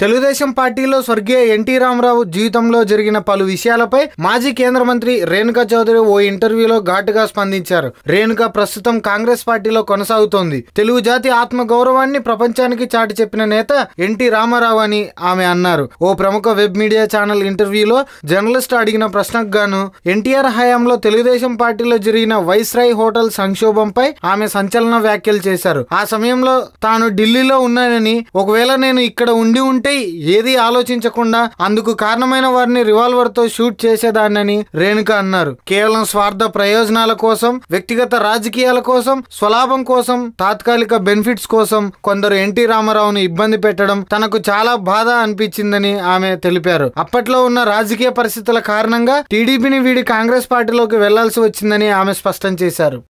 తెలుగుదేశం పార్టీలో స్వర్గీయ ఎన్టీ రామారావు జీవితంలో జరిగిన పలు విషయాలపై మాజీ కేంద్ర మంత్రి రేణుకా చౌదరి ఓ ఇంటర్వ్యూలో ఘాటుగా స్పందించారు. రేణుక ప్రస్తుతం కాంగ్రెస్ పార్టీలో కొనసాగుతోంది. తెలుగు జాతి ఆత్మ గౌరవాన్ని ప్రపంచానికి చాటి చెప్పిన నేత ఎన్టీ రామారావు అని ఆమె అన్నారు. ఓ ప్రముఖ వెబ్ మీడియా ఛానల్ ఇంటర్వ్యూలో జర్నలిస్ట్ అడిగిన ప్రశ్నకు గాను ఎన్టీఆర్ హయాంలో తెలుగుదేశం పార్టీలో జరిగిన వైస్రాయ్ హోటల్ సంక్షోభంపై ఆమె సంచలన వ్యాఖ్యలు చేశారు. ఆ సమయంలో తాను ఢిల్లీలో ఉన్నానని ఒకవేళ నేను ఇక్కడ ఉండి ఉంటే ఏది ఆలోచించకుండా అందుకు కారణమైన వారిని రివాల్వర్తో షూట్ చేసేదాన్నని రేణుక అన్నారు. కేవలం స్వార్థ ప్రయోజనాల కోసం వ్యక్తిగత రాజకీయాల కోసం స్వలాభం కోసం తాత్కాలిక బెనిఫిట్స్ కోసం కొందరు ఎన్టీ రామారావును ఇబ్బంది పెట్టడం తనకు చాలా బాధ అనిపించిందని ఆమె తెలిపారు. అప్పట్లో ఉన్న రాజకీయ పరిస్థితుల కారణంగా టీడీపీని వీడి కాంగ్రెస్ పార్టీలోకి వెళ్ళాల్సి వచ్చిందని ఆమె స్పష్టం చేశారు.